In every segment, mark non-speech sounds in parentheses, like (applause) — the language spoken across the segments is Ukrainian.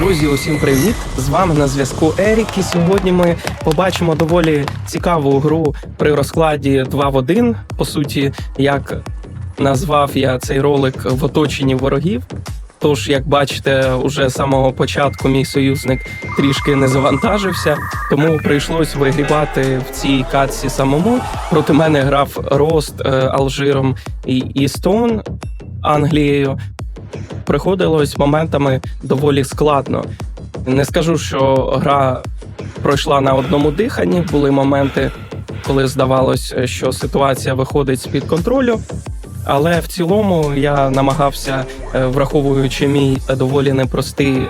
Друзі, усім привіт! З вами на зв'язку Ерік. І сьогодні ми побачимо доволі цікаву гру при розкладі 2 в 1. По суті, як назвав я цей ролик в оточенні ворогів. Тож, як бачите, уже з самого початку мій союзник трішки не завантажився, тому прийшлось вигрібати в цій катці самому. Проти мене грав Рост е, Алжиром і, Стоун Англією. Приходилось моментами доволі складно. Не скажу, що гра пройшла на одному диханні. Були моменти, коли здавалось, що ситуація виходить з-під контролю. Але в цілому я намагався, е, враховуючи мій доволі непростий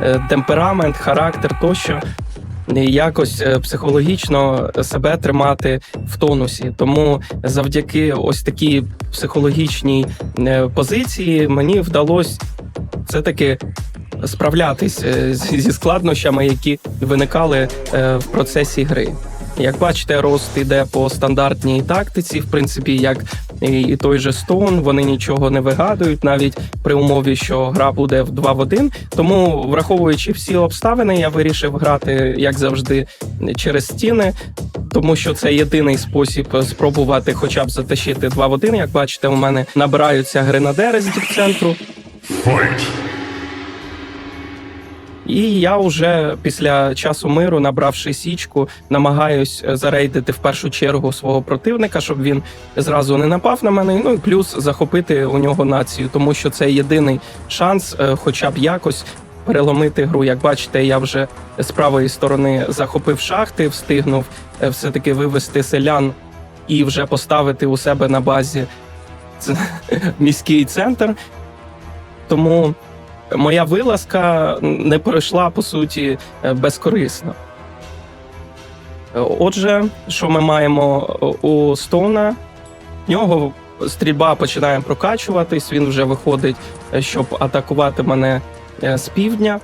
е, темперамент, характер тощо, якось е, психологічно себе тримати в тонусі. Тому завдяки ось такій психологічній е, позиції мені вдалося все таки справлятись е, зі складнощами, які виникали в процесі гри. Як бачите, рост іде по стандартній тактиці, в принципі, як і той же Стоун, вони нічого не вигадують, навіть при умові, що гра буде в 2 в 1. Тому, враховуючи всі обставини, я вирішив грати, як завжди, через стіни, тому що це єдиний спосіб спробувати хоча б затащити 2 в 1. Як бачите, у мене набираються гренадери з центру. Fight! І я вже після часу миру, набравши січку, намагаюсь зарейдити в першу чергу свого противника, щоб він зразу не напав на мене. Ну і плюс захопити у нього націю, тому що це єдиний шанс, е, хоча б якось. Переломити гру, як бачите, я вже з правої сторони захопив шахти, встигнув е, все-таки вивести селян і вже поставити у себе на базі (laughs) міський центр. Тому моя вилазка не пройшла по суті е, безкорисно. Е, Отже, що ми маємо е, у Стоуна? В нього стрільба починає прокачуватись, він вже виходить, щоб атакувати мене з півдня.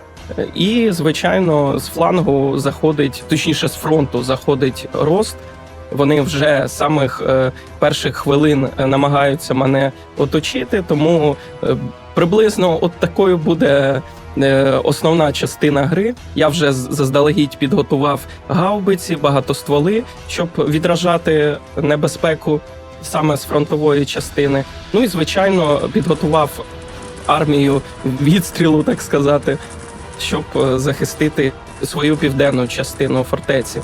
І, звичайно, з флангу заходить, точніше, з фронту заходить рост. Вони вже з самих е, перших хвилин е, намагаються мене оточити, тому е, приблизно от такою буде основна частина гри. Я вже заздалегідь підготував гаубиці, багатостволи, щоб відражати небезпеку саме з фронтової частини. Ну і звичайно підготував армію відстрілу, так сказати, щоб захистити свою південну частину фортеці.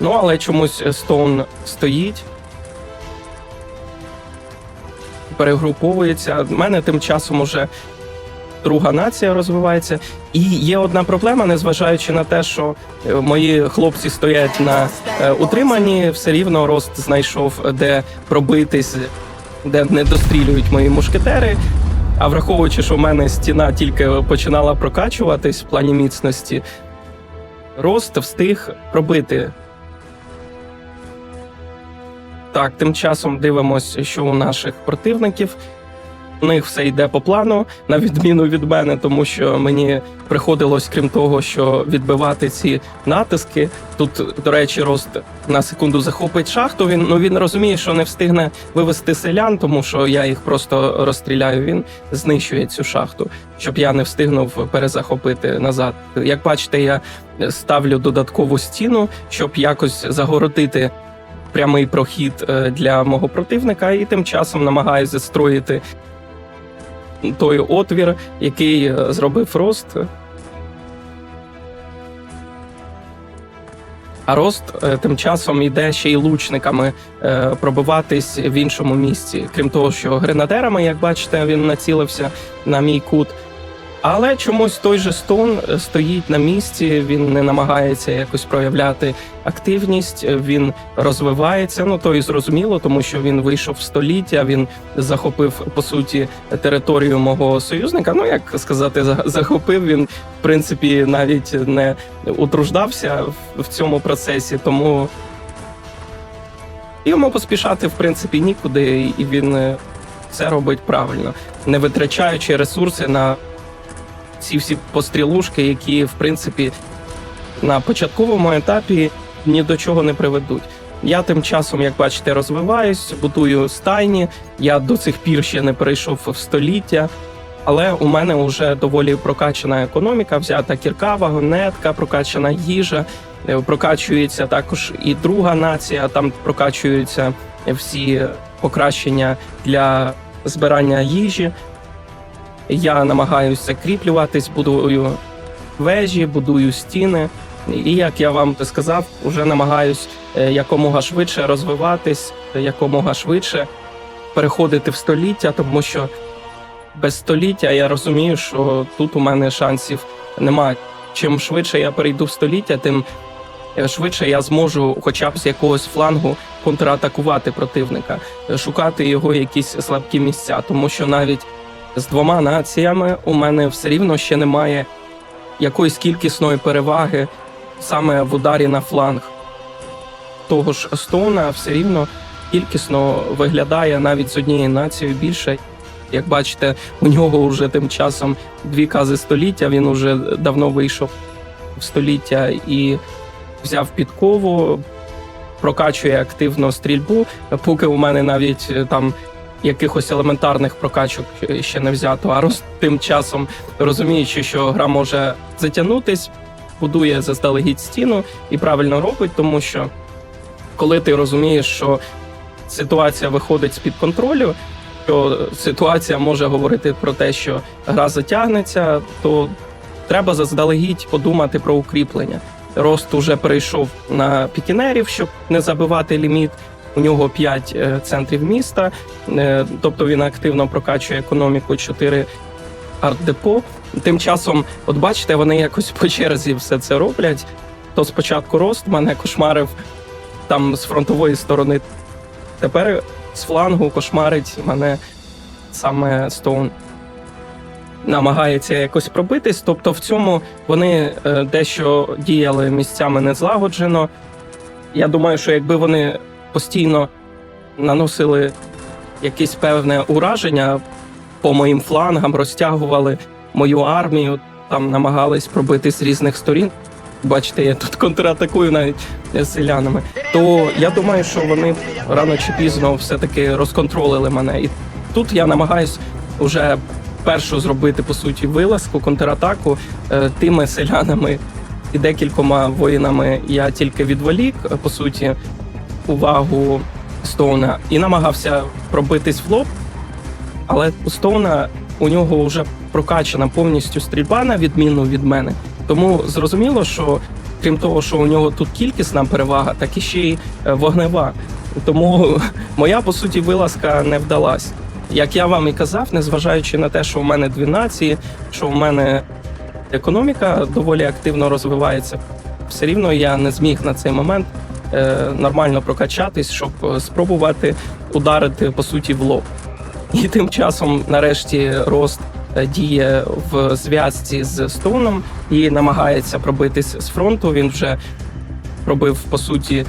Ну але чомусь Стоун стоїть перегруповується. В мене тим часом уже друга нація розвивається. І є одна проблема, незважаючи на те, що е, мої хлопці стоять на е, утриманні, все рівно рост знайшов, де пробитись, де не дострілюють мої мушкетери. А враховуючи, що в мене стіна тільки починала прокачуватись в плані міцності, рост встиг пробити так, тим часом дивимось, що у наших противників. У них все йде по плану, на відміну від мене, тому що мені приходилось, крім того, що відбивати ці натиски. Тут, до речі, рост на секунду захопить шахту. Він ну він розуміє, що не встигне вивести селян, тому що я їх просто розстріляю. Він знищує цю шахту, щоб я не встигнув перезахопити назад. Як бачите, я ставлю додаткову стіну, щоб якось загородити прямий прохід е, для мого противника, і тим часом намагаюся застроїти той отвір, який е, зробив рост. А рост е, тим часом йде ще й лучниками пробиватись в іншому місці. Крім того, що гренадерами, як бачите, він націлився на мій кут. Але чомусь той же Стоун е, стоїть на місці, він не намагається якось проявляти активність, е, він розвивається. Ну то і зрозуміло, тому що він вийшов в століття, він захопив по суті територію мого союзника. Ну як сказати, захопив він в принципі навіть не утруждався в- в цьому процесі, тому йому поспішати в принципі нікуди, і він е, це робить правильно, не витрачаючи ресурси на ці всі пострілушки, які в принципі на початковому етапі ні до чого не приведуть. Я тим часом, як бачите, розвиваюсь, будую стайні. Я до цих пір ще не перейшов в століття. Але у мене вже доволі прокачана економіка, взята кірка, вагонетка, прокачана їжа, е, прокачується також і друга нація. Там прокачуються всі покращення для збирання їжі. Я намагаюся закріплюватись, будую вежі, будую стіни. І як я вам сказав, вже намагаюсь е, якомога швидше розвиватись, якомога швидше переходити в століття, тому що без століття я розумію, що тут у мене шансів немає. Чим швидше я перейду в століття, тим е, швидше я зможу, хоча б з якогось флангу, контратакувати противника, е, шукати його якісь слабкі місця, тому що навіть з двома націями у мене все рівно ще немає якоїсь кількісної переваги саме в ударі на фланг. Того ж Стоуна все рівно кількісно виглядає навіть з однією нацією більше. Як бачите, у нього вже тим часом дві кази століття. Він уже давно вийшов в століття і взяв підкову, прокачує активно стрільбу. Поки у мене навіть е, там якихось елементарних прокачок ще не взято. А роз тим часом розуміючи, що гра може затягнутись, будує заздалегідь стіну і правильно робить, тому що коли ти розумієш, що ситуація виходить з під контролю, що ситуація може говорити про те, що гра затягнеться, то треба заздалегідь подумати про укріплення. Рост уже перейшов на пікінерів, щоб не забивати ліміт. У нього 5 центрів міста, е, тобто він активно прокачує економіку 4 арт-депо. Тим часом, от бачите, вони якось по черзі все це роблять. То спочатку рост мене кошмарив там з фронтової сторони. Тепер з флангу кошмарить мене саме Стоун. Намагається якось пробитись. Тобто, в цьому вони е, дещо діяли місцями незлагоджено. Я думаю, що якби вони постійно наносили якесь певне ураження по моїм флангам, розтягували мою армію, там намагались пробити з різних сторін. Бачите, я тут контратакую навіть з селянами. То я думаю, що вони рано чи пізно все-таки розконтролили мене. І тут я намагаюсь уже першу зробити по суті вилазку, контратаку е, тими селянами і декількома воїнами. Я тільки відволік по суті увагу Стоуна і намагався пробитись в лоб. Але у Стоуна у нього вже прокачана повністю стрільба на відміну від мене. Тому зрозуміло, що крім того, що у нього тут кількісна перевага, так і ще й е, вогнева. Тому (laughs) моя по суті вилазка не вдалась. Як я вам і казав, незважаючи на те, що у мене дві нації, що у мене економіка доволі активно розвивається, все рівно я не зміг на цей момент нормально прокачатись, щоб е, спробувати ударити по суті в лоб. І тим часом, нарешті, рост е, діє в зв'язці з Стоуном і намагається пробитись з фронту. Він вже пробив по суті,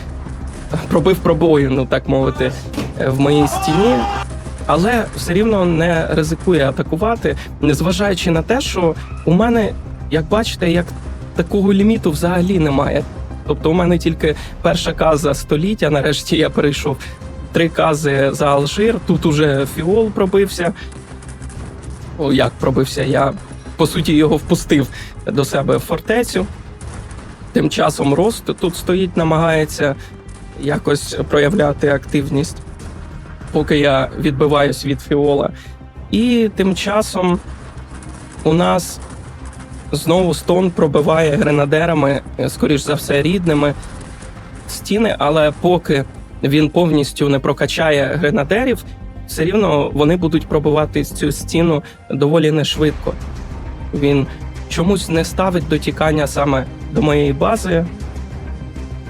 пробив пробоїну, так мовити, е, в моїй стіні. Але все рівно не ризикує атакувати, незважаючи на те, що у мене, як бачите, як такого ліміту взагалі немає. Тобто, у мене тільки перша каза століття. Нарешті я перейшов три кази за Алжир. Тут уже фіол пробився. О, як пробився? Я по суті його впустив до себе в фортецю. Тим часом рост тут стоїть, намагається якось проявляти активність, поки я відбиваюсь від фіола. І тим часом у нас знову стон пробиває гренадерами, скоріш за все, рідними стіни, але поки він повністю не прокачає гренадерів, все рівно вони будуть пробивати цю стіну доволі нешвидко. Він чомусь не ставить дотікання саме до моєї бази.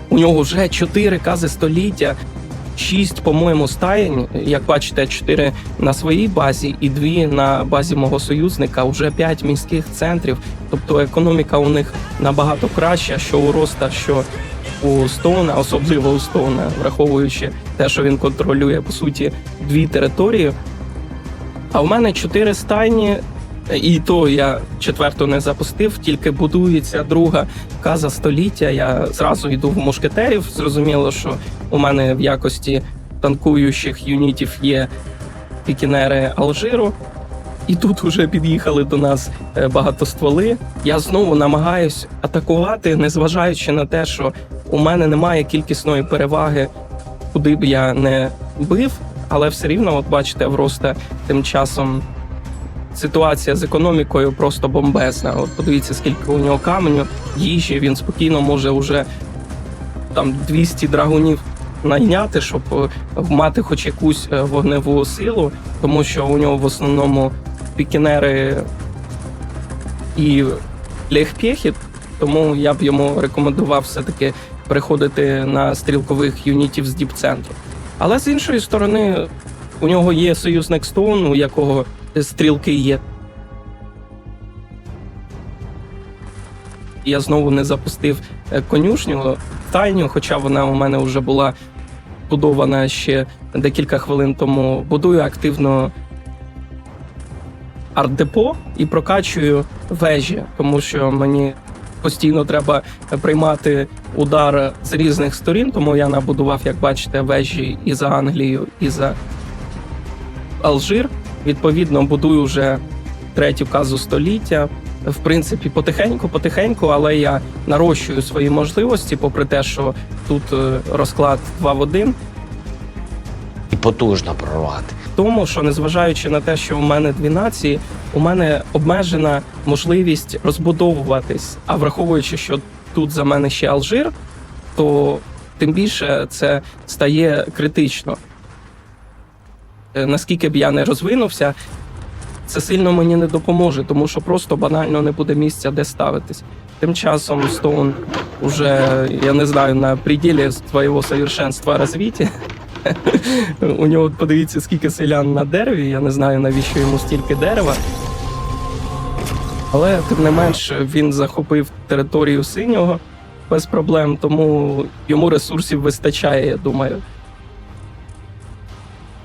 У нього вже чотири кази століття, шість, по-моєму, стаєнь. Як бачите, чотири на своїй базі і дві на базі мого союзника. Вже п'ять міських центрів. Тобто економіка у них набагато краща, що у Роста, що у Стоуна, особливо у Стоуна, враховуючи те, що він контролює по суті дві території. А в мене чотири стайні, і то я четверту не запустив, тільки будується друга каза століття. Я зразу йду в мушкетерів. Зрозуміло, що у мене в якості танкуючих юнітів є пікінери Алжиру. І тут вже під'їхали до нас е, багатостволи. Я знову намагаюсь атакувати, незважаючи на те, що у мене немає кількісної переваги, куди б я не бив, але все рівно, от бачите, в тим часом ситуація з економікою просто бомбезна. От подивіться, скільки у нього каменю, їжі, він спокійно може вже там 200 драгунів найняти, щоб е, мати хоч якусь е, вогневу силу, тому що у нього в основному пікінери і легпєхіт, тому я б йому рекомендував все-таки переходити на стрілкових юнітів з діпцентру. Але з іншої сторони, у нього є союзник Стоун, у якого стрілки є. Я знову не запустив е, конюшню тайню, хоча вона у мене вже була будована ще декілька хвилин тому. Будую активно арт-депо і прокачую вежі, тому що мені постійно треба приймати удар з різних сторін. Тому я набудував, як бачите, вежі і за Англію, і за Алжир. Відповідно, будую вже третю казу століття. В принципі, потихеньку, потихеньку, але я нарощую свої можливості, попри те, що тут е, розклад 2 в 1. і потужно прорвати. тому, що незважаючи на те, що у мене дві нації, у мене обмежена можливість розбудовуватись. А враховуючи, що тут за мене ще Алжир, то тим більше це стає критично. Е, Наскільки б я не розвинувся, це сильно мені не допоможе, тому що просто банально не буде місця, де ставитись. Тим часом Стоун уже, я не знаю, на пределі свого совершенства розвиття. (laughs) У нього подивіться, скільки селян на дереві. Я не знаю, навіщо йому стільки дерева. Але тим не менш він захопив територію синього без проблем, тому йому ресурсів вистачає, я думаю.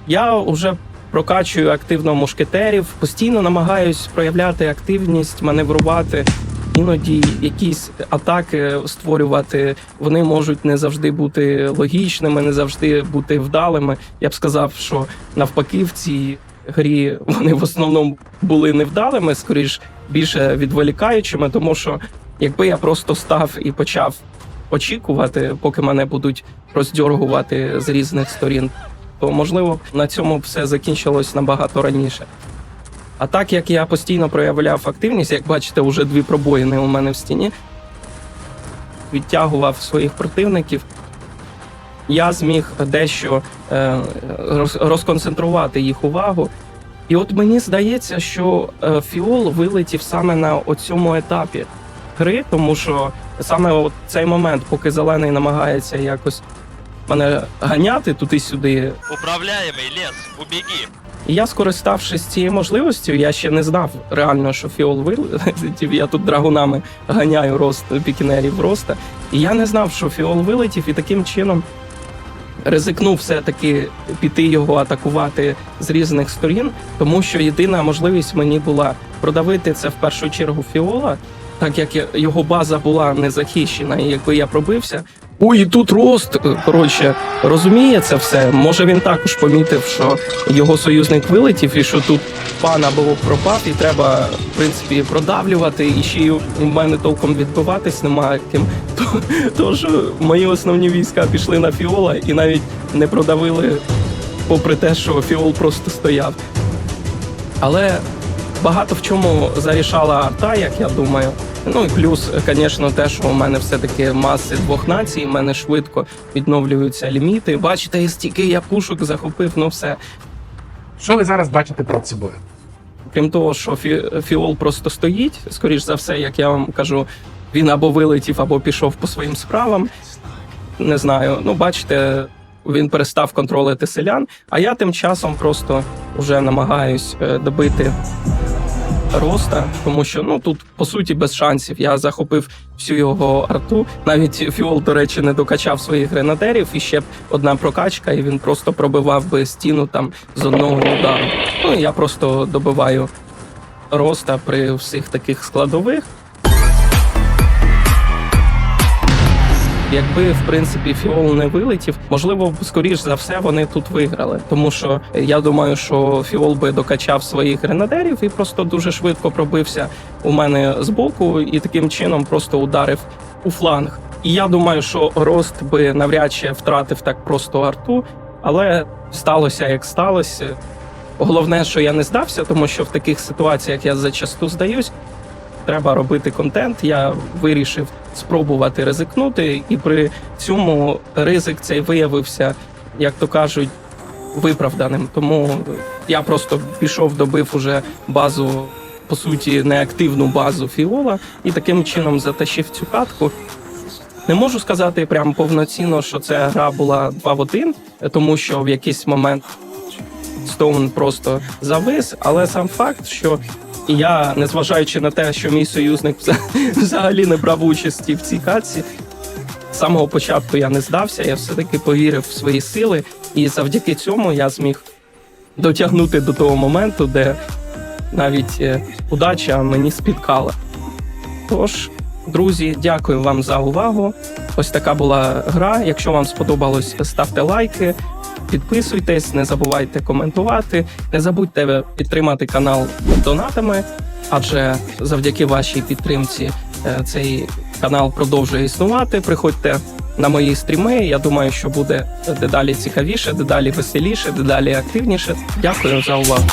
Я вже прокачую активно мушкетерів, постійно намагаюсь проявляти активність, маневрувати. Іноді якісь атаки створювати, вони можуть не завжди бути логічними, не завжди бути вдалими. Я б сказав, що навпаки, в цій грі вони в основному були невдалими, скоріш більше відволікаючими, тому що якби я просто став і почав очікувати, поки мене будуть роздьоргувати з різних сторін, то можливо на цьому все закінчилось набагато раніше. А так як я постійно проявляв активність, як бачите, вже дві пробоїни у мене в стіні, відтягував своїх противників, я зміг дещо е, розконцентрувати їх увагу. І от мені здається, що е, Фіол вилетів саме на цьому етапі гри, тому що саме от цей момент, поки зелений намагається якось мене ганяти туди-сюди, Управляемый лес, убеги. і я, скориставшись цією можливістю, я ще не знав реально, що фіол вилетів. (laughs) Я тут драгунами ганяю рост пікінерів роста. І я не знав, що фіол вилетів, і таким чином ризикнув все-таки піти його атакувати з різних сторін, тому що єдина можливість мені була продавити це в першу чергу фіола, так як його база була не захищена, і якби я пробився. Ой, тут рост. Коротше, розуміє це все. Може він також помітив, що його союзник вилетів, і що тут пан або пропав, і треба, в принципі, продавлювати, і ще й у мене толком відбиватись немає ким. (laughs) То- Тож мої основні війська пішли на фіола і навіть не продавили, попри те, що фіол просто стояв. Але багато в чому зарішала арта, як я думаю. Ну і плюс, звісно, те, що у мене все-таки маси двох націй, у мене швидко відновлюються ліміти. Бачите, стільки я пушок захопив, ну все. Що ви зараз бачите перед собою? Крім того, що фі, фіол просто стоїть, скоріш за все, як я вам кажу, він або вилетів, або пішов по своїм справам. Не знаю. Ну, бачите, він перестав контролити селян, а я тим часом просто вже намагаюсь е, добити роста, тому що ну тут по суті без шансів. Я захопив всю його арту. Навіть фіол, до речі, не докачав своїх гренадерів, і ще б одна прокачка, і він просто пробивав би стіну там з одного удару. Ну я просто добиваю роста при всіх таких складових. Якби в принципі фіол не вилетів, можливо, скоріш за все вони тут виграли. Тому що я думаю, що фіол би докачав своїх гренадерів і просто дуже швидко пробився у мене з боку, і таким чином просто ударив у фланг. І я думаю, що Рост би навряд чи втратив так просто арту, але сталося як сталося. Головне, що я не здався, тому що в таких ситуаціях я зачасту здаюсь. Треба робити контент. Я вирішив спробувати ризикнути, і при цьому ризик цей виявився, як то кажуть, виправданим. Тому я просто пішов, добив уже базу, по суті, неактивну базу фіола, і таким чином затащив цю катку. Не можу сказати прям повноцінно, що ця гра була 2 в 1, тому що в якийсь момент Стоун просто завис, але сам факт, що я, незважаючи на те, що мій союзник (laughs) взагалі не брав участі в цій катці, з самого початку я не здався, я все-таки повірив в свої сили, і завдяки цьому я зміг дотягнути до того моменту, де навіть е, удача мені спіткала. Тож, друзі, дякую вам за увагу. Ось така була гра. Якщо вам сподобалось, ставте лайки, підписуйтесь, не забувайте коментувати, не забудьте підтримати канал донатами, адже завдяки вашій підтримці е, цей канал продовжує існувати. Приходьте на мої стріми. Я думаю, що буде дедалі цікавіше, дедалі веселіше, дедалі активніше. Дякую за увагу.